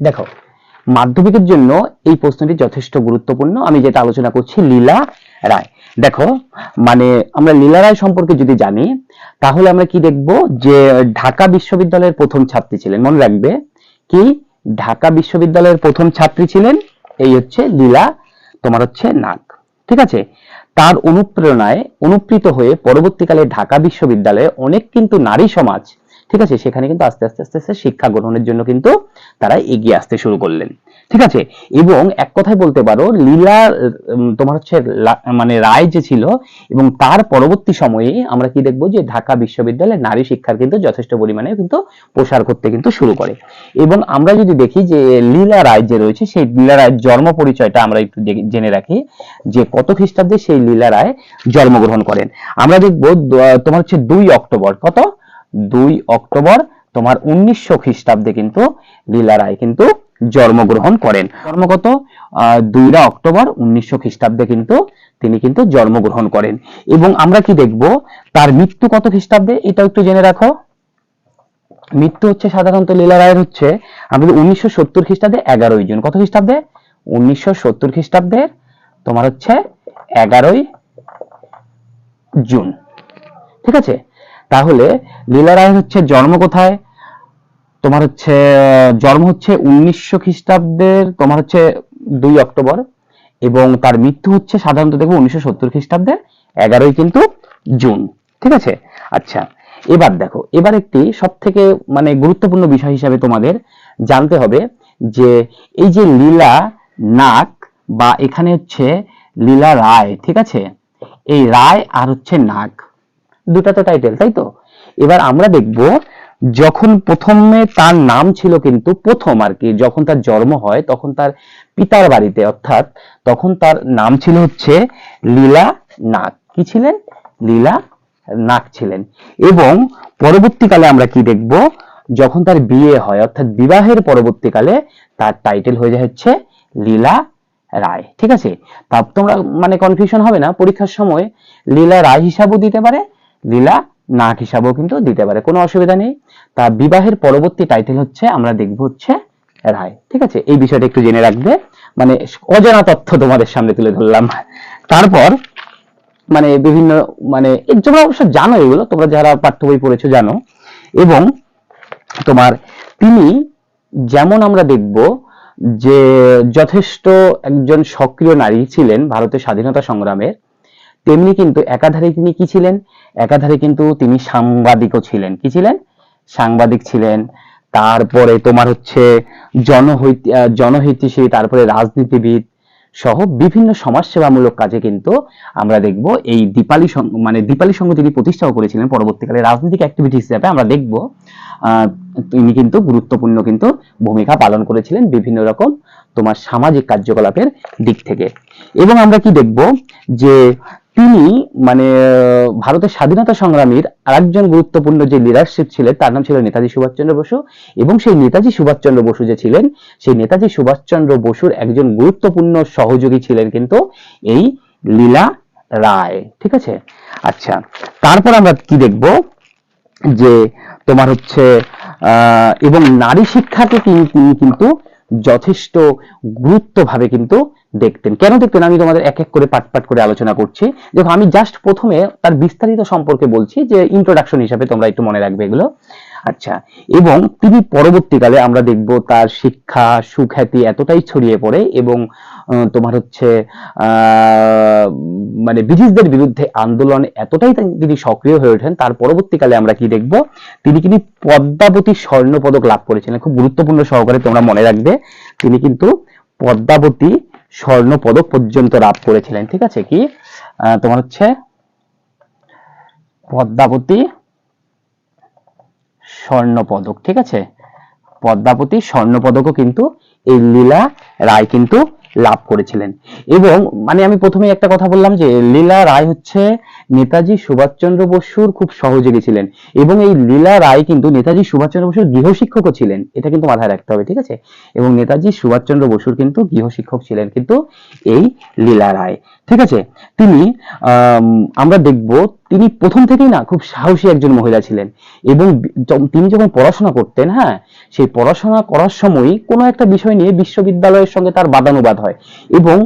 দেখো, মাধ্যমিকের জন্য এই প্রশ্নটি যথেষ্ট গুরুত্বপূর্ণ। আমি যেটা আলোচনা করছি লীলা রায়। দেখো মানে আমরা লীলা রায় সম্পর্কে যদি জানি, তাহলে আমরা কি দেখব যে ঢাকা বিশ্ববিদ্যালয়ের প্রথম ছাত্রী ছিলেন, মনে রাখবে, কি? ঢাকা বিশ্ববিদ্যালয়ের প্রথম ছাত্রী ছিলেন, এই হচ্ছে লীলা, তোমার হচ্ছে নাগ। ঠিক আছে? তার অনুপ্রেরণায় অনুপ্রীত হয়ে পরবর্তীকালে ঢাকা বিশ্ববিদ্যালয়ে অনেক কিন্তু নারী সমাজ ঠিক আছে? সেখানে কিন্তু আস্তে আস্তে আস্তে আস্তে শিক্ষা গ্রহণের জন্য কিন্তু তারা এগিয়ে আসতে শুরু করলেন। ঠিক আছে? এবং এক কথায় বলতে পারো, লীলা তোমার হচ্ছে মানে রায় যে ছিল এবং তার পরবর্তী সময়ে আমরা কি দেখব যে ঢাকা বিশ্ববিদ্যালয়ে নারী শিক্ষার কিন্তু যথেষ্ট পরিমাণে কিন্তু প্রসার করতে কিন্তু শুরু করে। এবং আমরা যদি দেখি যে লীলা রায় যে রয়েছে, সেই লীলা রায়ের জন্ম পরিচয়টা আমরা একটু জেনে রাখি যে কত খ্রিস্টাব্দে সেই লীলা রায় জন্মগ্রহণ করেন। আমরা দেখব তোমার হচ্ছে দুই অক্টোবর, কত? দুই অক্টোবর তোমার উনিশশো খ্রিস্টাব্দে কিন্তু লীলা রায় কিন্তু জন্মগ্রহণ করেন। আহ, দুইরা অক্টোবর উনিশশো খ্রিস্টাব্দে কিন্তু তিনি কিন্তু জন্মগ্রহণ করেন। এবং আমরা কি দেখব তার মৃত্যু কত খ্রিস্টাব্দে এটাও একটু জেনে রাখো। মৃত্যু হচ্ছে সাধারণত লীলা রায়ের হচ্ছে আমাদের উনিশশো সত্তর খ্রিস্টাব্দে এগারোই জুন। কত খ্রিস্টাব্দে? উনিশশো সত্তর খ্রিস্টাব্দে তোমার হচ্ছে এগারোই জুন। ঠিক আছে? তাহলে লীলা রায়ের হচ্ছে জন্ম কোথায়? তোমার হচ্ছে জন্ম হচ্ছে উনিশশো খ্রিস্টাব্দের, তোমার হচ্ছে দুই অক্টোবর এবং তার মৃত্যু হচ্ছে সাধারণত দেখব উনিশশো সত্তর খ্রিস্টাব্দের এগারোই কিন্তু জুন, ঠিক আছে? আচ্ছা এবার দেখো, এবার একটি সব থেকে মানে গুরুত্বপূর্ণ বিষয় হিসাবে তোমাদের জানতে হবে যে এই যে লীলা নাক বা এখানে হচ্ছে লীলা রায়, ঠিক আছে? এই রায় আর হচ্ছে নাগ। দুটা তো টাইটেল তাই তো? এবার আমরা দেখব যখন প্রথমে তার নাম ছিল কিন্তু প্রথম আর কি, যখন তার জন্ম হয়, তখন তার পিতার বাড়িতে, অর্থাৎ তখন তার নাম ছিল হচ্ছে লীলা নাগ। কি ছিলেন? লীলা নাগ ছিলেন। এবং পরবর্তীকালে আমরা কি দেখব? যখন তার বিয়ে হয়, অর্থাৎ বিবাহের পরবর্তীকালে তার টাইটেল হয়ে যায় হচ্ছে লীলা রায়। ঠিক আছে? তা তোমরা মানে কনফিউশন হবে না, পরীক্ষার সময় লীলা রায় হিসাবেও দিতে পারে লীলা নাক হিসাবেও কিন্তু দিতে পারে, কোনো অসুবিধা নেই। তা বিবাহের পরবর্তী টাইটেল হচ্ছে, আমরা দেখব হচ্ছে রায়। ঠিক আছে? এই বিষয়টা একটু জেনে রাখবে। মানে অজানা তথ্য তোমাদের সামনে তুলে ধরলাম। তারপর মানে বিভিন্ন মানে তোমরা অবশ্য জানো এগুলো, তোমরা যারা পাঠ্য বই পড়েছো জানো। এবং তোমার তিনি যেমন আমরা দেখব যে যথেষ্ট একজন সক্রিয় নারী ছিলেন ভারতের স্বাধীনতা সংগ্রামের তেমনি কিন্তু একাধারে তিনি কি ছিলেন? একাধারে কিন্তু তিনি সাংবাদিকও ছিলেন। কি ছিলেন? সাংবাদিক ছিলেন। তারপরে তোমার হচ্ছে জনহৈত জনহিতৈষী, তারপরে রাজনীতিবিদ সহ বিভিন্ন সমাজসেবামূলক কাজে কিন্তু আমরা দেখব এই দীপালি মানে দীপালি সংঘ তিনি প্রতিষ্ঠাও করেছিলেন পরবর্তীকালে। রাজনৈতিক অ্যাক্টিভিটি হিসাবে আমরা দেখব তিনি কিন্তু গুরুত্বপূর্ণ কিন্তু ভূমিকা পালন করেছিলেন বিভিন্ন রকম তোমার সামাজিক কার্যকলাপের দিক থেকে। এবং আমরা কি দেখব যে তিনি মানে ভারতের স্বাধীনতা সংগ্রামীর আরেকজন গুরুত্বপূর্ণ যে লিডারশিপ ছিলেন, তার নাম ছিল নেতাজি সুভাষচন্দ্র বসু। এবং সেই নেতাজি সুভাষচন্দ্র বসু যে ছিলেন, সেই নেতাজি সুভাষচন্দ্র বসুর একজন গুরুত্বপূর্ণ সহযোগী ছিলেন কিন্তু এই লীলা রায়। ঠিক আছে? আচ্ছা তারপর আমরা কি দেখব? যে তোমার হচ্ছে এবং নারী শিক্ষাকে তিনি কিন্তু যথেষ্ট গুরুত্বভাবে কিন্তু দেখতেন। কেন দেখতেন? আমি তোমাদের এক এক করে পাট পাট করে আলোচনা করছি। দেখো, আমি জাস্ট প্রথমে তার বিস্তারিত সম্পর্কে বলছি যে ইন্ট্রোডাকশন হিসাবে তোমরা একটু মনে রাখবে এগুলো। আচ্ছা এবং তিনি পরবর্তীকালে আমরা দেখব তার শিক্ষা, সুখ্যাতি এতটাই ছড়িয়ে পড়ে এবং তোমার হচ্ছে মানে ব্রিটিশদের বিরুদ্ধে আন্দোলন এতটাই তিনি সক্রিয় হয়ে ওঠেন, তার পরবর্তীকালে আমরা কি দেখব? তিনি কিন্তু পদ্মাবতী স্বর্ণ পদক লাভ করেছিলেন। খুব গুরুত্বপূর্ণ সহকারে তোমরা মনে রাখবে, তিনি কিন্তু পদ্মাবতী স্বর্ণ পদক পর্যন্ত লাভ করেছিলেন। ঠিক আছে কি? তোমার হচ্ছে পদ্মাবতী স্বর্ণ পদক ঠিক আছে? পদ্মাবতী স্বর্ণ পদকও কিন্তু এই লীলা রায় কিন্তু লাভ করেছিলেন। এবং মানে আমি প্রথমে একটা কথা বললাম যে লীলা রায় হচ্ছে নেতাজি সুভাষচন্দ্র বসুর খুব সহযোগী ছিলেন। এবং এই লীলা রায় কিন্তু নেতাজি সুভাষচন্দ্র বসুর গৃহশিক্ষকও ছিলেন। এটা কিন্তু মাথায় রাখতে হবে ঠিক আছে? এবং নেতাজি সুভাষচন্দ্র বসুর কিন্তু গৃহশিক্ষক ছিলেন কিন্তু এই লীলা রায় ঠিক আছে? তিনি আম, আমরা দেখব তিনি প্রথম থেকেই না খুব সাহসী একজন মহিলা ছিলেন এবং তিনি যখন পড়াশোনা করতেন হ্যাঁ সেই পড়াশোনা করার সময় কোনো একটা বিষয় নিয়ে বিশ্ববিদ্যালয়ের সঙ্গে তার বাদানুবাদ হয় এবং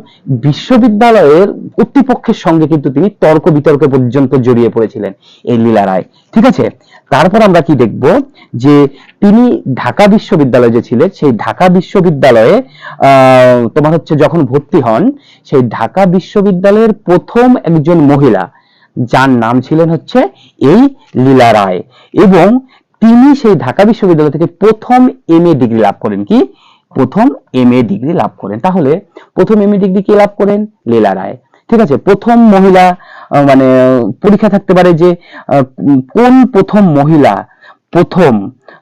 বিশ্ববিদ্যালয়ের কর্তৃপক্ষের সঙ্গে কিন্তু তিনি তর্ক বিতর্ক পর্যন্ত জড়িয়ে পড়েছিলেন এই লীলা রায়। ঠিক আছে? তারপর আমরা কি দেখব যে তিনি ঢাকা বিশ্ববিদ্যালয়ে যে ছিলেন, সেই ঢাকা বিশ্ববিদ্যালয়ে তোমার হচ্ছে যখন ভর্তি হন, সেই ঢাকা বিশ্ববিদ্যালয়ের প্রথম একজন মহিলা যার নাম ছিলেন হচ্ছে এই লীলা রায়। এবং তিনি সেই ঢাকা বিশ্ববিদ্যালয় থেকে প্রথম এম এ ডিগ্রি লাভ করেন কি? প্রথম এম এ ডিগ্রি লাভ করেন। তাহলে প্রথম এম এ ডিগ্রি কে লাভ করেন? লীলা রায়। ঠিক আছে? প্রথম মহিলা মানে পরীক্ষা থাকতে পারে যে কোন প্রথম মহিলা প্রথম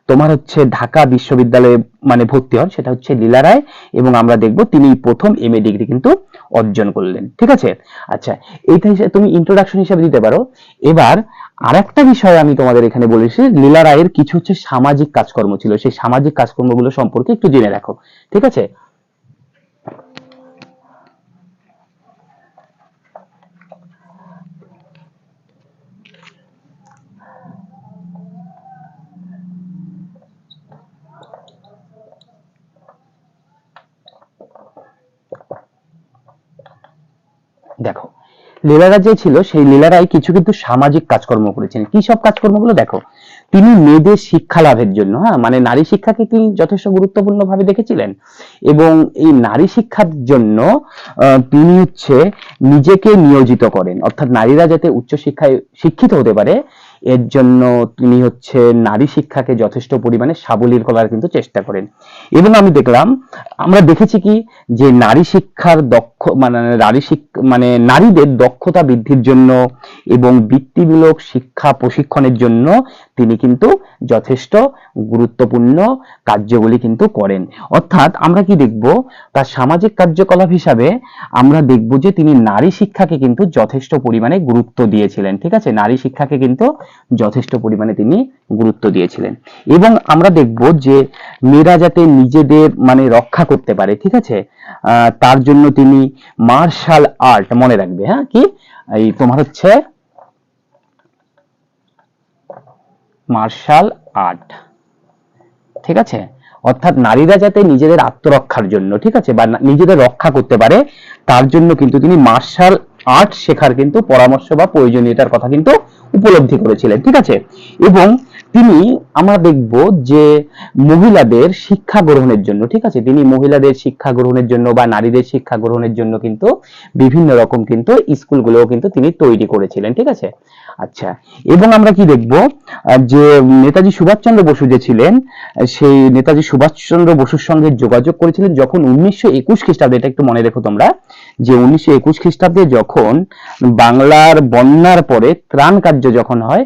তোমার হচ্ছে ঢাকা বিশ্ববিদ্যালয়ে মানে ভর্তি হন, সেটা হচ্ছে লীলা রায় এবং আমরা দেখব তিনি প্রথম এম এ ডিগ্রি কিন্তু অর্জন করলেন। ঠিক আছে? আচ্ছা এইটা হিসেবে তুমি ইন্ট্রোডাকশন হিসেবে দিতে পারো। এবার আর একটা বিষয় আমি তোমাদের এখানে বলেছি লীলা রায়ের কিছু হচ্ছে সামাজিক কাজকর্ম ছিল। সেই সামাজিক কাজকর্মগুলো সম্পর্কে একটু জেনে রাখো। ঠিক আছে? দেখো লীলারা যে ছিল, সেই লীলারাই কিছু কিন্তু সামাজিক কাজকর্ম করেছেন। কি সব কাজকর্মগুলো? দেখো, তিনি মেয়েদের শিক্ষা লাভের জন্য হ্যাঁ মানে নারী শিক্ষাকে তিনি যথেষ্ট গুরুত্বপূর্ণ ভাবে দেখেছিলেন। এবং এই নারী শিক্ষার জন্য তিনি হচ্ছে নিজেকে নিয়োজিত করেন। অর্থাৎ নারীরা যাতে উচ্চ শিক্ষায় শিক্ষিত হতে পারে এর জন্য তিনি হচ্ছে নারী শিক্ষাকে যথেষ্ট পরিমাণে সাবলীল করার কিন্তু চেষ্টা করেন। এবং আমি দেখলাম, আমরা দেখেছি কি, যে নারী শিক্ষার দক্ষ মানে নারী শিক্ষা মানে নারীদের দক্ষতা বৃদ্ধির জন্য এবং বৃত্তিমূলক শিক্ষা প্রশিক্ষণের জন্য তিনি কিন্তু যথেষ্ট গুরুত্বপূর্ণ কার্যগুলি কিন্তু করেন। অর্থাৎ আমরা কি দেখব? তার সামাজিক কার্যকলাপ হিসাবে আমরা দেখব যে তিনি নারী শিক্ষাকে কিন্তু যথেষ্ট পরিমাণে গুরুত্ব দিয়েছিলেন, ঠিক আছে? নারী শিক্ষাকে কিন্তু যথেষ্ট পরিমাণে তিনি গুরুত্ব দিয়েছিলেন। এবং আমরা দেখব যে মেয়েরা যাতে নিজেদের মানে রক্ষা করতে পারে, ঠিক আছে? তার জন্য তিনি মার্শাল আর্ট মনে রাখবে হ্যাঁ? কি? এই তোমার হচ্ছে মার্শাল আর্ট। ঠিক আছে? অর্থাৎ নারীরা যাতে নিজেদের আত্মরক্ষার জন্য, ঠিক আছে, বা নিজেদের রক্ষা করতে পারে, তার জন্য কিন্তু তিনি মার্শাল আর্ট শেখার কিন্তু পরামর্শ বা প্রয়োজনীয়তার কথা কিন্তু উপলব্ধি করেছিলেন, ঠিক আছে? এবং তিনি আমরা দেখব যে মহিলাদের শিক্ষা গ্রহণের জন্য, ঠিক আছে? তিনি মহিলাদের শিক্ষা গ্রহণের জন্য বা নারীদের শিক্ষা গ্রহণের জন্য কিন্তু বিভিন্ন রকম কিন্তু স্কুলগুলোও কিন্তু তিনি তৈরি করেছিলেন, ঠিক আছে? আচ্ছা এবং আমরা কি দেখব? যে নেতাজি সুভাষচন্দ্র বসু যে ছিলেন, সেই নেতাজি সুভাষচন্দ্র বসুর সঙ্গে যোগাযোগ করেছিলেন যখন উনিশশো একুশ খ্রিস্টাব্দে, এটা একটু মনে রেখো তোমরা, যে উনিশশো একুশ খ্রিস্টাব্দে যখন বাংলার বন্যার পরে ত্রাণ কার্য যখন হয়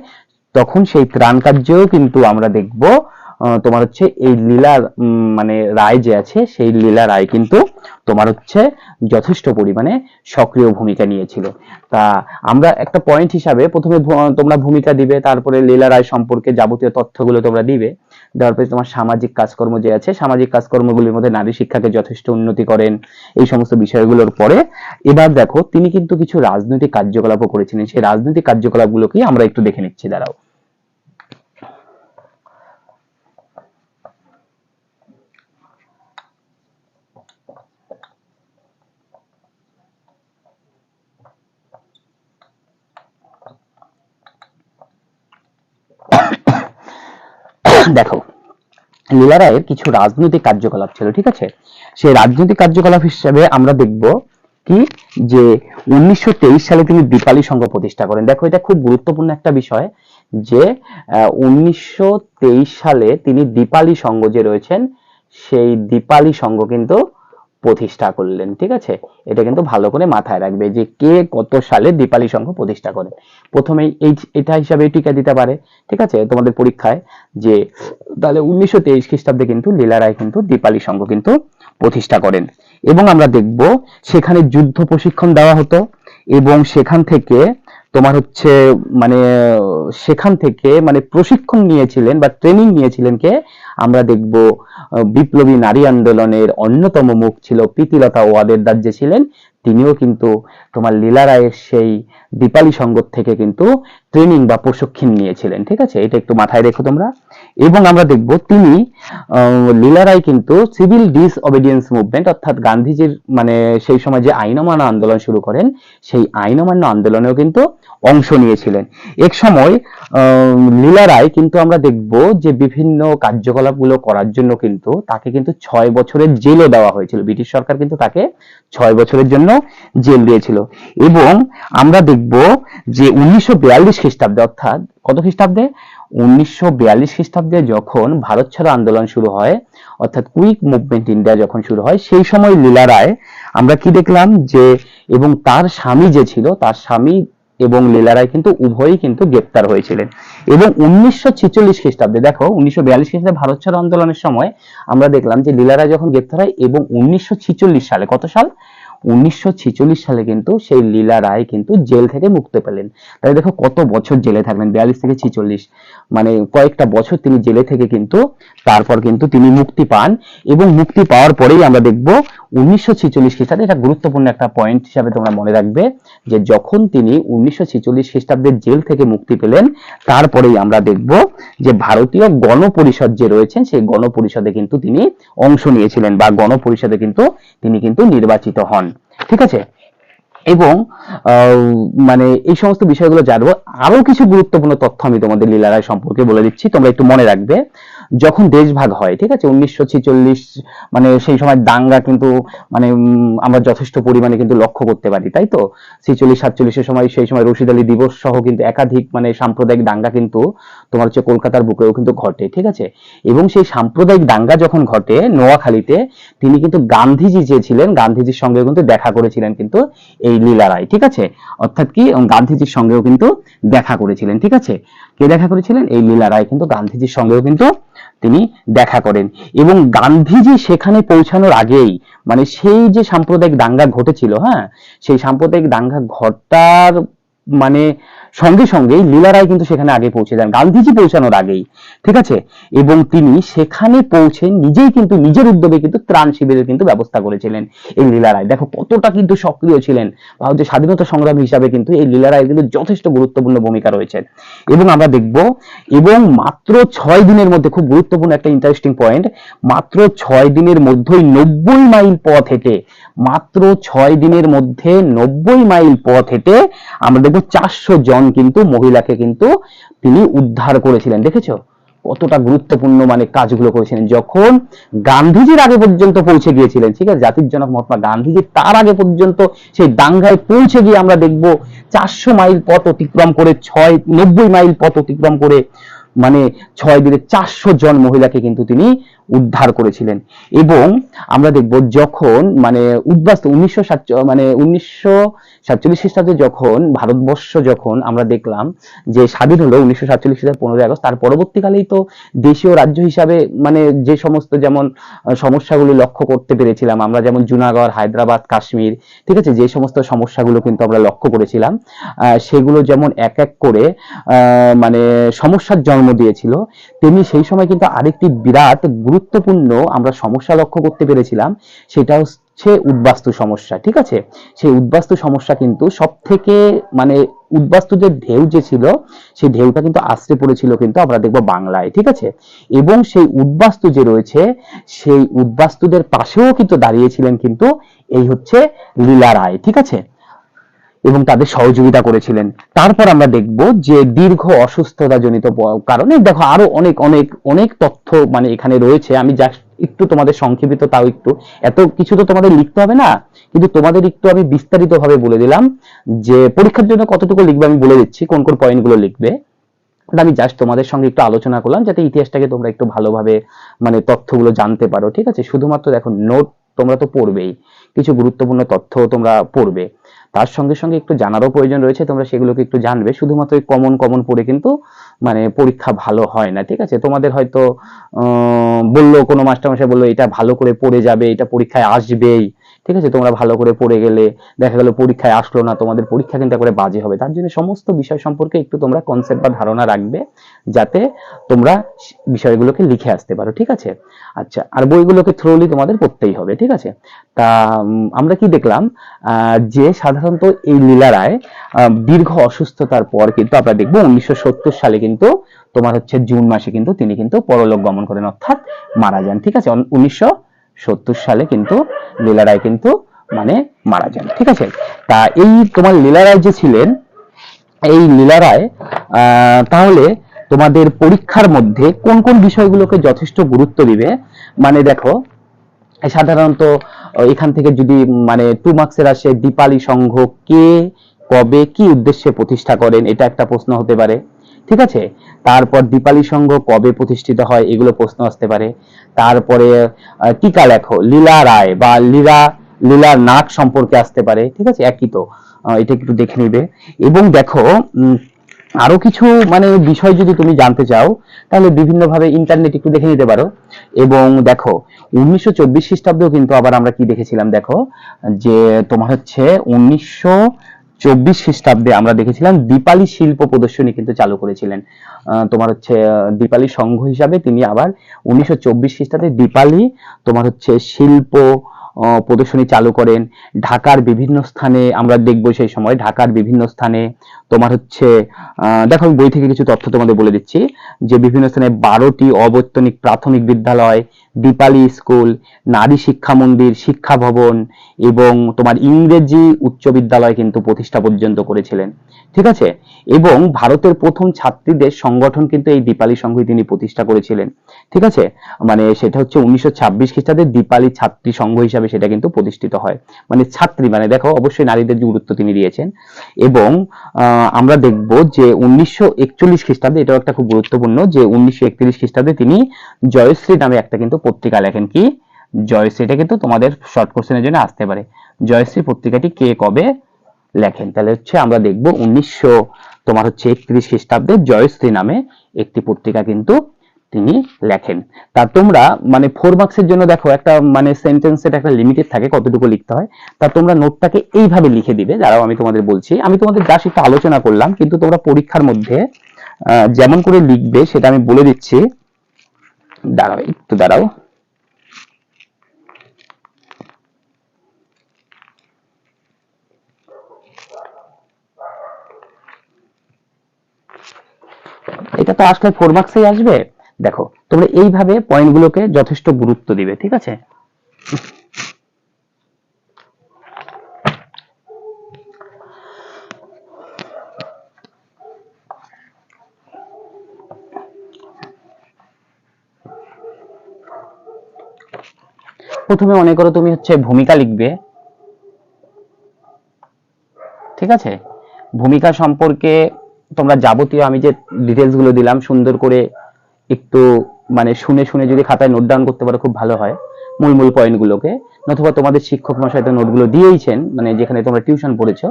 তখন সেই ত্রাণ কার্যেও কিন্তু আমরা দেখব তোমার হচ্ছে এই লীলা মানে রায় যে আছে, সেই লীলা রায় কিন্তু তোমার হচ্ছে যথেষ্ট পরিমাণে সক্রিয় ভূমিকা নিয়েছিল। তা আমরা একটা পয়েন্ট হিসাবে প্রথমে তোমরা ভূমিকা দিবে, তারপরে লীলা রায় সম্পর্কে যাবতীয় তথ্যগুলো তোমরা দিবে। দেওয়ার পরে তোমার সামাজিক কাজকর্ম যে আছে, সামাজিক কাজকর্মগুলির মধ্যে নারী শিক্ষাকে যথেষ্ট উন্নতি করেন। এই সমস্ত বিষয়গুলোর পরে এবার দেখো, তিনি কিন্তু কিছু রাজনৈতিক কার্যকলাপও করেছিলেন। সেই রাজনৈতিক কার্যকলাপগুলোকেই আমরা একটু দেখে নিচ্ছি, দাঁড়াও। দেখো লীলা রায়ের কিছু রাজনৈতিক কার্যকলাপ ছিল, ঠিক আছে? সেই রাজনৈতিক কার্যকলাপ হিসেবে আমরা দেখব কি? যে উনিশশো তেইশ সালে তিনি দীপালি সংঘ প্রতিষ্ঠা করেন। দেখো, এটা খুব গুরুত্বপূর্ণ একটা বিষয় যে উনিশশো তেইশ সালে তিনি দীপালি সংঘ যে রয়েছেন, সেই দীপালি সংঘ কিন্তু প্রতিষ্ঠা করলেন, ঠিক আছে? এটা কিন্তু ভালো করে মাথায় রাখবে যে কে কত সালে দীপালি সংঘ প্রতিষ্ঠা করেন প্রথমে এই, এটা হিসাবে টিকা দিতে পারে, ঠিক আছে? তোমাদের পরীক্ষায় যে, তাহলে উনিশশো তেইশ খ্রিস্টাব্দে কিন্তু লীলা রায় কিন্তু দীপালি সংঘ কিন্তু প্রতিষ্ঠা করেন। এবং আমরা দেখব সেখানে যুদ্ধ প্রশিক্ষণ দেওয়া হতো এবং সেখান থেকে তোমার হচ্ছে মানে সেখান থেকে মানে প্রশিক্ষণ নিয়েছিলেন বা ট্রেনিং নিয়েছিলেন কে? আমরা দেখব বিপ্লবী নারী আন্দোলনের অন্যতম মুখ ছিল প্রীতিলতা ওয়াদেদার যে ছিলেন, তিনিও কিন্তু তোমার লীলা রায়ের সেই দীপালি সঙ্গত থেকে কিন্তু ট্রেনিং বা প্রশিক্ষণ নিয়েছিলেন, ঠিক আছে? এটা একটু মাথায় রেখো তোমরা। এবং আমরা দেখব তিনি লীলা রায় কিন্তু সিভিল ডিসঅবিডিয়েন্স মুভমেন্ট অর্থাৎ গান্ধীজির মানে সেই সময় যে আইন অমান্য আন্দোলন শুরু করেন, সেই আইন অমান্য আন্দোলনেও কিন্তু অংশ নিয়েছিলেন। এক সময় লীলা রায় কিন্তু আমরা দেখব যে বিভিন্ন কার্যকলাপগুলো করার জন্য কিন্তু তাকে কিন্তু ছয় বছরের জেলও দেওয়া হয়েছিল। ব্রিটিশ সরকার কিন্তু তাকে ছয় বছরের জন্য জেল দিয়েছিল। এবং আমরা দেখব যে উনিশশো বিয়াল্লিশ খ্রিস্টাব্দে, অর্থাৎ কত খ্রিস্টাব্দে? উনিশশো বিয়াল্লিশ খ্রিস্টাব্দে যখন ভারত ছাড়ো আন্দোলন শুরু হয়, অর্থাৎ কুইক মুভমেন্ট ইন্ডিয়া যখন শুরু হয়, সেই সময় লীলা রায়, আমরা কি দেখলাম যে, এবং তার স্বামী যে ছিল, তার স্বামী এবং লীলা রায় কিন্তু উভয়ই কিন্তু গ্রেপ্তার হয়েছিলেন। এবং উনিশশো ছেচল্লিশ খ্রিস্টাব্দে, দেখো, উনিশশো বিয়াল্লিশ খ্রিস্টাব্দে ভারত ছাড়ো আন্দোলনের সময় আমরা দেখলাম যে লীলা রায় যখন গ্রেপ্তার হয়, এবং উনিশশো ছেচল্লিশ সালে, কত সাল? উনিশশো ছেচল্লিশ সালে কিন্তু সেই লীলা রায় কিন্তু জেল থেকে মুক্তি পেলেন। তাই দেখো কত বছর জেলে থাকলেন, বিয়াল্লিশ থেকে ছেচল্লিশ। মানে কয়েকটা বছর তিনি জেলে থেকে কিন্তু তারপর কিন্তু তিনি মুক্তি পান এবং মুক্তি পাওয়ার পরেই আমরা দেখব উনিশশো ছেচল্লিশ খ্রিস্টাব্দে এটা গুরুত্বপূর্ণ একটা পয়েন্ট হিসাবে তোমরা মনে রাখবে যে যখন তিনি উনিশশো ছেচল্লিশ খ্রিস্টাব্দে জেল থেকে মুক্তি পেলেন, তারপরেই আমরা দেখব যে ভারতীয় গণপরিষদ যে রয়েছেন, সেই গণপরিষদে কিন্তু তিনি অংশ নিয়েছিলেন বা গণপরিষদে কিন্তু তিনি কিন্তু নির্বাচিত হন। ঠিক আছে? এবং মানে এই সমস্ত বিষয়গুলো জানব। আরও কিছু গুরুত্বপূর্ণ তথ্য আমি তোমাদের লীলা রায় সম্পর্কে বলে দিচ্ছি। তোমরা একটু মনে রাখবে। যখন দেশভাগ হয়, ঠিক আছে? উনিশশো ছেচল্লিশ মানে সেই সময় দাঙ্গা কিন্তু মানে আমরা যথেষ্ট পরিমাণে কিন্তু লক্ষ্য করতে পারি, তাই তো? ছেচল্লিশ সাতচল্লিশের সময় সেই সময় রশিদ আলী দিবস সহ কিন্তু একাধিক মানে সাম্প্রদায়িক দাঙ্গা কিন্তু তোমার হচ্ছে কলকাতার বুকেও কিন্তু ঘটে, ঠিক আছে? এবং সেই সাম্প্রদায়িক দাঙ্গা যখন ঘটে নোয়াখালীতে, তিনি কিন্তু গান্ধীজি যে ছিলেন গান্ধীজির সঙ্গে কিন্তু দেখা করেছিলেন কিন্তু এই লীলা রায় ঠিক আছে? অর্থাৎ কি? গান্ধীজির সঙ্গেও কিন্তু দেখা করেছিলেন, ঠিক আছে? কে দেখা করেছিলেন? এই লীলা রায় কিন্তু গান্ধীজির সঙ্গেও কিন্তু তিনি দেখা করেন। এবং গান্ধীজি সেখানে পৌঁছানোর আগেই মানে সেই যে সাম্প্রদায়িক দাঙ্গা ঘটেছিল হ্যাঁ? সেই সাম্প্রদায়িক দাঙ্গা ঘটার মানে সঙ্গে সঙ্গেই লীলা রায় কিন্তু সেখানে আগে পৌঁছে যান, গান্ধীজি পৌঁছানোর আগেই, ঠিক আছে? এবং তিনি সেখানে পৌঁছে নিজেই কিন্তু নিজের উদ্যোগে কিন্তু ত্রাণ শিবিরের কিন্তু ব্যবস্থা করেছিলেন এই লীলা রায়। দেখো কতটা কিন্তু সক্রিয় ছিলেন ভারতের স্বাধীনতা সংগ্রামী হিসাবে কিন্তু এই লীলা রায়ের কিন্তু যথেষ্ট গুরুত্বপূর্ণ ভূমিকা রয়েছে। এবং আমরা দেখব, এবং মাত্র ছয় দিনের মধ্যে, খুব গুরুত্বপূর্ণ একটা ইন্টারেস্টিং পয়েন্ট মাত্র ছয় দিনের মধ্যেই নব্বই মাইল পথ হেঁটে, মাত্র ছয় দিনের মধ্যে নব্বই মাইল পথ হেঁটে আমরা দেখব চারশো জন কিন্তু মহিলাকে কিন্তু তিনি উদ্ধার করেছিলেন। দেখেছ? কতটা গুরুত্বপূর্ণ মানে কাজগুলো করেছিলেন। যখন গান্ধীজির আগে পর্যন্ত পৌঁছে গিয়েছিলেন, ঠিক আছে? জাতির জনক মহাত্মা গান্ধীজি তার আগে পর্যন্ত সেই দাঙ্গায় পৌঁছে গিয়ে আমরা দেখব চারশো মাইল পথ অতিক্রম করে, ছয়, নব্বই মাইল পথ অতিক্রম করে মানে ছয় দিনে চারশো জন মহিলাকে কিন্তু তিনি উদ্ধার করেছিলেন। এবং আমরা দেখব যখন মানে উদ্বাস্ত উনিশশো মানে উনিশশো সাতচল্লিশ খ্রিস্টাব্দে যখন ভারতবর্ষ যখন আমরা দেখলাম যে স্বাধীন হলো উনিশশো সাতচল্লিশ খ্রিস্টাব্দে পনেরোই আগস্ট, তার পরবর্তীকালেই তো দেশীয় রাজ্য হিসাবে মানে যে সমস্ত যেমন সমস্যাগুলো লক্ষ্য করতে পেরেছিলাম, আমরা যেমন জুনাগড়, হায়দ্রাবাদ, কাশ্মীর, ঠিক আছে, যে সমস্ত সমস্যাগুলো কিন্তু আমরা লক্ষ্য করেছিলাম সেগুলো যেমন এক এক করে মানে সমস্যার জন্ম দিয়েছিল, তেমনি সেই সময় কিন্তু আরেকটি বিরাট গুরুত্বপূর্ণ আমরা সমস্যা লক্ষ্য করতে পেরেছিলাম, সেটা হচ্ছে উদ্বাস্তু সমস্যা, ঠিক আছে? সেই উদ্বাস্তু সমস্যা কিন্তু সব থেকে মানে উদ্বাস্তু যে ঢেউ যে ছিল, সেই ঢেউটা কিন্তু আশ্রে পড়েছিল কিন্তু আমরা দেখব বাংলায়, ঠিক আছে? এবং সেই উদ্বাস্তু যে রয়েছে, সেই উদ্বাস্তুদের পাশেও কিন্তু দাঁড়িয়েছিলেন কিন্তু এই হচ্ছে লীলা রায়, ঠিক আছে? এবং তাদের সহযোগিতা করেছিলেন। তারপর আমরা দেখব যে দীর্ঘ অসুস্থতা জনিত কারণে দেখো আরও অনেক অনেক অনেক তথ্য মানে এখানে রয়েছে। আমি জাস্ট একটু তোমাদের সংক্ষেপিত তাও একটু। এত কিছু তো তোমাদের লিখতে হবে না, কিন্তু তোমাদের একটু আমি বিস্তারিত ভাবে বলে দিলাম যে পরীক্ষার জন্য কতটুকু লিখবে আমি বলে দিচ্ছি, কোন কোন পয়েন্টগুলো লিখবে। ওটা আমি জাস্ট তোমাদের সঙ্গে একটু আলোচনা করলাম যাতে ইতিহাসটাকে তোমরা একটু ভালোভাবে মানে তথ্যগুলো জানতে পারো, ঠিক আছে? শুধুমাত্র দেখো নোট তোমরা তো পড়বেই। কিছু গুরুত্বপূর্ণ তথ্য তোমরা পড়বে। তার সঙ্গে সঙ্গে একটু জানারও প্রয়োজন রয়েছে, তোমরা সেগুলোকে একটু জানবে। শুধুমাত্র কমন কমন পড়ে কিন্তু মানে পরীক্ষা ভালো হয় না, ঠিক আছে? তোমাদের হয়তো বলল কোনো মাস্টারমশাই বলল, এটা ভালো করে পড়ে যাবে, এটা পরীক্ষায় আসবেই। ঠিক আছে? তোমরা ভালো করে পড়ে গেলে দেখা গেল পরীক্ষায় আসলো না তোমাদের পরীক্ষা কিন্তু একবারে বাজে হবে। তার জন্য সমস্ত বিষয় সম্পর্কে একটু তোমরা কনসেপ্ট বা ধারণা রাখবে যাতে তোমরা বিষয়গুলোকে লিখে আসতে পারো ঠিক আছে? আচ্ছা আর বইগুলোকে থ্রোলি তোমাদের পড়তেই হবে ঠিক আছে? তা আমরা কি দেখলাম? যে সাধারণত এই লীলা রায় আহ, দীর্ঘ অসুস্থতার পর কিন্তু আমরা দেখব উনিশশো সত্তর সালে কিন্তু তোমার হচ্ছে জুন মাসে কিন্তু তিনি কিন্তু পরলোক গমন করেন অর্থাৎ মারা যান ঠিক আছে? উনিশশো সত্তর সালে কিন্তু লীলা রায় কিন্তু মানে মারা যান, ঠিক আছে? তা এই তোমার লীলা রায় যে ছিলেন, এই লীলা রায় তাহলে তোমাদের পরীক্ষার মধ্যে কোন কোন বিষয়গুলোকে যথেষ্ট গুরুত্ব দিবে? মানে দেখো, সাধারণত এখান থেকে যদি মানে টু মার্কসের আসে, দীপালি সংঘ কে কবে কি উদ্দেশ্যে প্রতিষ্ঠা করেন, এটা একটা প্রশ্ন হতে পারে। ঠিক আছে? তারপর দীপালি সংঘ কবে প্রতিষ্ঠিত হয় এগুলো প্রশ্ন আসতে পারে। তারপরে টিকা লেখো লীলা রায় বা লীলা, লীলার নাট সম্পর্কে আসতে পারে, ঠিক আছে? একই তো। এটা একটু দেখে নিবে। এবং দেখো আরও কিছু মানে বিষয় যদি তুমি জানতে চাও, তাহলে বিভিন্ন ভাবে ইন্টারনেট একটু দেখে নিতে পারো। এবং দেখো, উনিশশো চব্বিশ খ্রিস্টাব্দেও কিন্তু আবার আমরা কি দেখেছিলাম, দেখো? যে তোমার হচ্ছে উনিশশো চব্বিশ খ্রিস্টাব্দে আমরা দেখেছিলাম দীপালি শিল্প প্রদর্শনী কিন্তু চালু করেছিলেন। তোমার হচ্ছে দীপালি সংঘ হিসাবে তিনি আবার উনিশশো চব্বিশ খ্রিস্টাব্দে দীপালি, তোমার হচ্ছে শিল্প প্রদর্শনী চালু করেন। ঢাকার বিভিন্ন স্থানে আমরা দেখব সেই সময়, ঢাকার বিভিন্ন স্থানে তোমার হচ্ছে দেখো আমি বই থেকে কিছু তথ্য তোমাদের বলে দিচ্ছি, যে বিভিন্ন স্থানে বারোটি অবৈতনিক প্রাথমিক বিদ্যালয়, দীপালি স্কুল, নারী শিক্ষা মন্দির, শিক্ষা ভবন এবং তোমার ইংরেজি উচ্চ বিদ্যালয় কিন্তু প্রতিষ্ঠা পর্যন্ত করেছিলেন। ঠিক আছে? এবং ভারতের প্রথম ছাত্রীদের সংগঠন কিন্তু এই দীপালি সংঘই তিনি প্রতিষ্ঠা করেছিলেন। ঠিক আছে? মানে সেটা হচ্ছে উনিশশো ছাব্বিশ খ্রিস্টাব্দে দীপালি ছাত্রী সংঘ হিসাবে সেটা কিন্তু প্রতিষ্ঠিত হয়। মানে ছাত্রী মানে দেখো অবশ্যই নারীদের যে গুরুত্ব তিনি দিয়েছেন। এবং আমরা দেখব যে উনিশশো একচল্লিশ খ্রিস্টাব্দে, এটাও একটা খুব গুরুত্বপূর্ণ, যে উনিশশো একত্রিশ খ্রিস্টাব্দে তিনি জয়শ্রী নামে একটা কিন্তু পত্রিকা লেখেন কি? জয়শ্রী এটা কিন্তু তোমাদের শর্ট কোশ্চেনের জন্য আসতে পারে। জয়শ্রী পত্রিকাটি কে কবে লেখেন? তাহলে হচ্ছে আমরা দেখব উনিশশো, তোমার হচ্ছে একত্রিশ খ্রিস্টাব্দে জয়শ্রী নামে একটি পত্রিকা কিন্তু তিনি লেখেন। তা তোমরা মানে ফোর মার্কসের জন্য দেখো, একটা মানে সেন্টেন্সের একটা লিমিটেড থাকে, কতটুকু লিখতে হয়। তা তোমরা নোটটাকে এইভাবে লিখে দিবে, দাঁড়াও আমি তোমাদের বলছি। আমি তোমাদের যা একটু আলোচনা করলাম, কিন্তু তোমরা পরীক্ষার মধ্যে যেমন করে লিখবে, সেটা আমি বলে দিচ্ছি। দাঁড়াও, একটু দাঁড়াও। এটা তো আসলে ফোর মার্কসেই আসবে? দেখো, তোমরা এইভাবে পয়েন্টগুলোকে যথেষ্ট গুরুত্ব দিবে, ঠিক আছে? প্রথমে মনে করো তুমি হচ্ছে ভূমিকা লিখবে, ঠিক আছে? ভূমিকা সম্পর্কে তোমরা যাবতীয় আমি যে ডিটেলসগুলো দিলাম, সুন্দর করে একটু মানে শুনে শুনে যদি খাতায় নোট ডাউন করতে পারো, খুব ভালো হয়। মূল মূল পয়েন্ট গুলোকে। নতুবা তোমাদের শিক্ষক মশাই তো নোটগুলো দিয়েইছেন মানে যেখানে তোমরা টিউশন পড়েছো।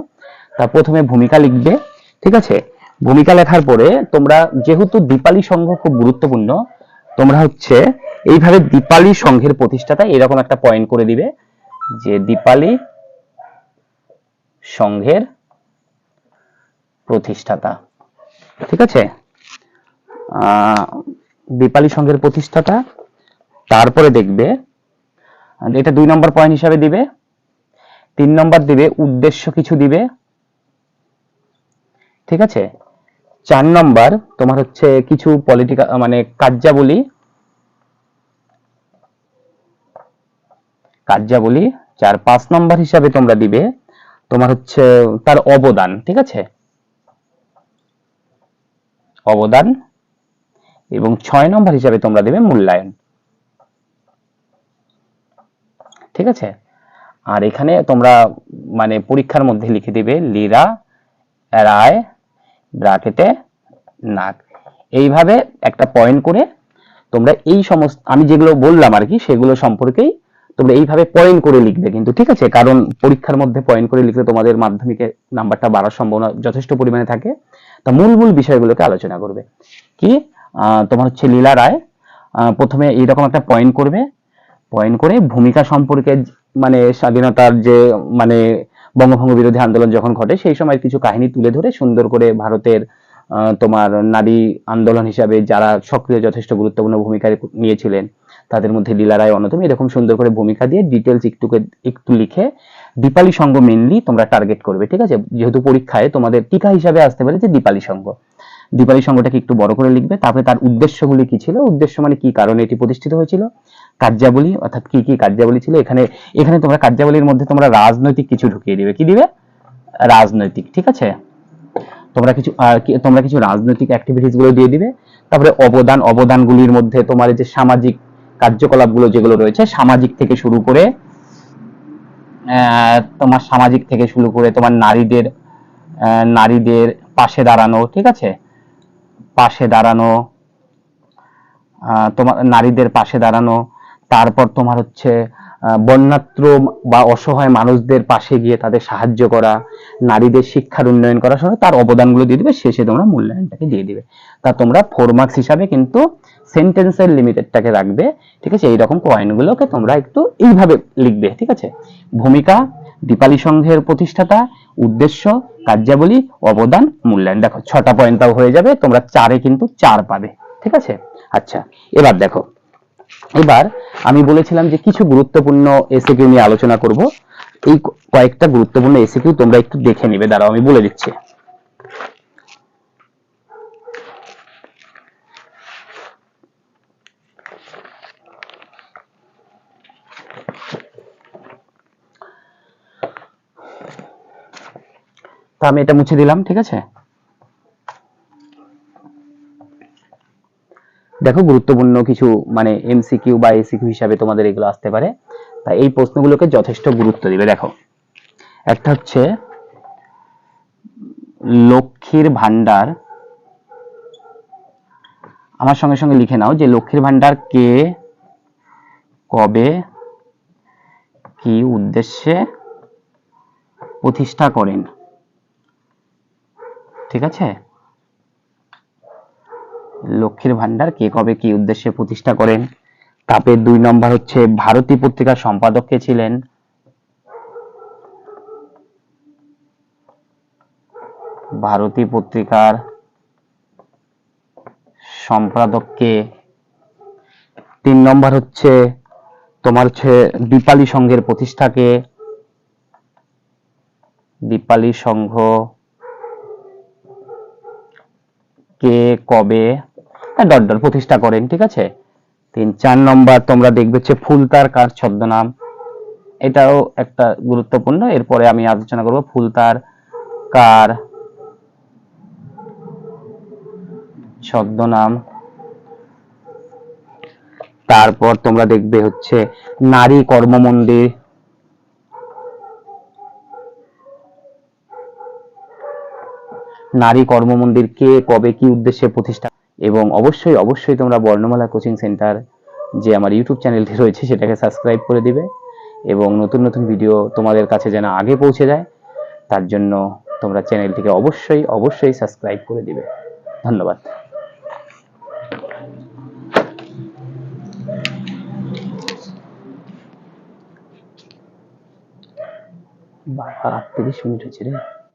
তা প্রথমে ভূমিকা লিখবে, ঠিক আছে? ভূমিকা লেখার পরে তোমরা, যেহেতু দীপালি সংঘ খুব গুরুত্বপূর্ণ, তোমরা হচ্ছে এইভাবে দীপালি সংঘের প্রতিষ্ঠাতা এরকম একটা পয়েন্ট করে দিবে যে দীপালি সংঘের প্রতিষ্ঠাতা। ঠিক আছে? দীপালি সংঘের প্রতিষ্ঠাতা, তারপরে দেখবে এটা দুই নম্বর পয়েন্ট হিসাবে দিবে, তিন নম্বর দিবে, উদ্দেশ্য কিছু দিবে, ঠিক আছে? চার নম্বর, তোমার হচ্ছে কিছু পলিটিক্যাল মানে কার্যাবলী কার্যাবলী, চার পাঁচ নম্বর হিসাবে তোমরা দিবে, তোমার হচ্ছে তার অবদান, ঠিক আছে? অবদান এবং ছয় নম্বর হিসাবে তোমরা দেবে মূল্যায়ন। ঠিক আছে? আর এখানে তোমরা মানে পরীক্ষার মধ্যে লিখে দিবে লীরা, রায়, ব্রাকেটে নাক এইভাবে একটা পয়েন্ট করে তোমরা এই সমস্ত, আমি যেগুলো বললাম আর কি, সেগুলো সম্পর্কেই তোমরা এইভাবে পয়েন্ট করে লিখবে কিন্তু, ঠিক আছে? কারণ পরীক্ষার মধ্যে পয়েন্ট করে লিখলে তোমাদের মাধ্যমিকে নাম্বারটা বাড়ার সম্ভাবনা যথেষ্ট পরিমাণে থাকে। তা মূল মূল বিষয়গুলোকে আলোচনা করবে। কি? তোমার হচ্ছে লীলা রায়। প্রথমে এইরকম একটা পয়েন্ট করবে। পয়েন্ট করে ভূমিকা সম্পর্কে মানে স্বাধীনতার যে মানে বঙ্গভঙ্গ বিরোধী আন্দোলন যখন ঘটে, সেই সময় কিছু কাহিনী তুলে ধরে সুন্দর করে ভারতের তোমার নারী আন্দোলন হিসাবে যারা সক্রিয় যথেষ্ট গুরুত্বপূর্ণ ভূমিকা নিয়েছিলেন, তাদের মধ্যে লীলা রায় অন্যতম। এরকম সুন্দর করে ভূমিকা দিয়ে ডিটেলস একটু একটু লিখে দীপালি সংঘ মেনলি তোমরা টার্গেট করবে, ঠিক আছে? যেহেতু পরীক্ষায় তোমাদের টিকা হিসাবে আসতে পারে যে দীপালি সংঘ দীপালি সংঘটাকে একটু বড় করে লিখবে, তারপরে তার উদ্দেশ্যগুলি কি ছিল? উদ্দেশ্য মানে কি কারণে এটি প্রতিষ্ঠিত হয়েছিল? কার্যাবলী, অর্থাৎ কি কি কার্যাবলী ছিল? এখানে এখানে তোমরা কার্যাবলীর মধ্যে তোমরা রাজনৈতিক কিছু ঢুকিয়ে দিবে। কি দিবে? রাজনৈতিক, ঠিক আছে? তোমরা কিছু তোমরা কিছু রাজনৈতিক অ্যাক্টিভিটিসগুলো দিয়ে দিবে। তারপরে অবদান, অবদানগুলির মধ্যে তোমার যে সামাজিক কার্যকলাপগুলো যেগুলো রয়েছে, সামাজিক থেকে শুরু করে তোমার সামাজিক থেকে শুরু করে তোমার নারীদের নারীদের পাশে দাঁড়ানো, ঠিক আছে? পাশে দাঁড়ানো তোমার নারীদের পাশে দাঁড়ানো, তারপর তোমার হচ্ছে বন্যাত্র বা অসহায় মানুষদের পাশে গিয়ে তাদের সাহায্য করা, নারীদের শিক্ষার উন্নয়ন করা সহ তার অবদানগুলো দিয়ে দিবে, শেষে তোমরা মূল্যায়নটাকে দিয়ে দিবে। তা তোমরা ফোর মার্কস হিসাবে কিন্তু সেন্টেন্সের লিমিটেডটাকে রাখবে, ঠিক আছে? এইরকম পয়েন্টগুলোকে তোমরা একটু এইভাবে লিখবে, ঠিক আছে? ভূমিকা, দীপালি সংঘের প্রতিষ্ঠাতা, উদ্দেশ্য কার্যাবলী, অবদান, মূল্যায়ন। দেখো, ছটা পয়েন্ট তাও হয়ে যাবে, তোমরা চারে কিন্তু চার পাবে, ঠিক আছে? আচ্ছা এবার দেখো, এবার আমি বলেছিলাম যে কিছু গুরুত্বপূর্ণ এসিকিউ নিয়ে আলোচনা করব। এই কয়েকটা গুরুত্বপূর্ণ এসিকিউ তোমরা একটু দেখে নিবে, দাঁড়াও, আমি বলে দিচ্ছি। তা আমি এটা মুছে দিলাম, ঠিক আছে? দেখো গুরুত্বপূর্ণ কিছু মানে এমসিকিউ বা এসিকিউ হিসাবে তোমাদের এগুলো আসতে পারে। তাই এই প্রশ্নগুলোকে যথেষ্ট গুরুত্ব দিবে। দেখো, একটা হচ্ছে লক্ষ্মীর ভান্ডার আমার সঙ্গে সঙ্গে লিখে নাও যে লক্ষ্মীর ভান্ডার কে, কবে, কি উদ্দেশ্যে প্রতিষ্ঠা করেন। ঠিক আছে? লক্ষ্মীর ভান্ডার কে কবে কি উদ্দেশ্যে প্রতিষ্ঠা করেন? তাপের দুই নম্বর হচ্ছে ভারতী পত্রিকার সম্পাদক কে ছিলেন? ভারতী পত্রিকার সম্পাদক কে? তিন নম্বর হচ্ছে তোমার হচ্ছে দীপালি সংঘের প্রতিষ্ঠাকে দীপালি সংঘ কে কবে ডট ডট প্রতিষ্ঠা করেন, ঠিক আছে? তিন চার নম্বর তোমরা দেখবে হচ্ছে ফুলতার কার ছদ্মনাম। এটাও একটা গুরুত্বপূর্ণ। এরপরে আমি আলোচনা করব ফুলতার কার ছদ্মনাম। তারপর তোমরা দেখবে হচ্ছে নারী কর্ম নারী কর্মমন্দির কে, কবে, কি উদ্দেশ্যে প্রতিষ্ঠা? এবং অবশ্যই অবশ্যই তোমরা বর্ণমালা কোচিং সেন্টার যে আমার ইউটিউব চ্যানেলটি রয়েছে, সেটাকে সাবস্ক্রাইব করে দিবে এবং নতুন নতুন ভিডিও তোমাদের কাছে যেন আগে পৌঁছে যায়, তার জন্য তোমরা চ্যানেলটিকে অবশ্যই অবশ্যই সাবস্ক্রাইব করে দিবে। ধন্যবাদ। বাবা আটত্রিশ মিনিট হয়েছে রে।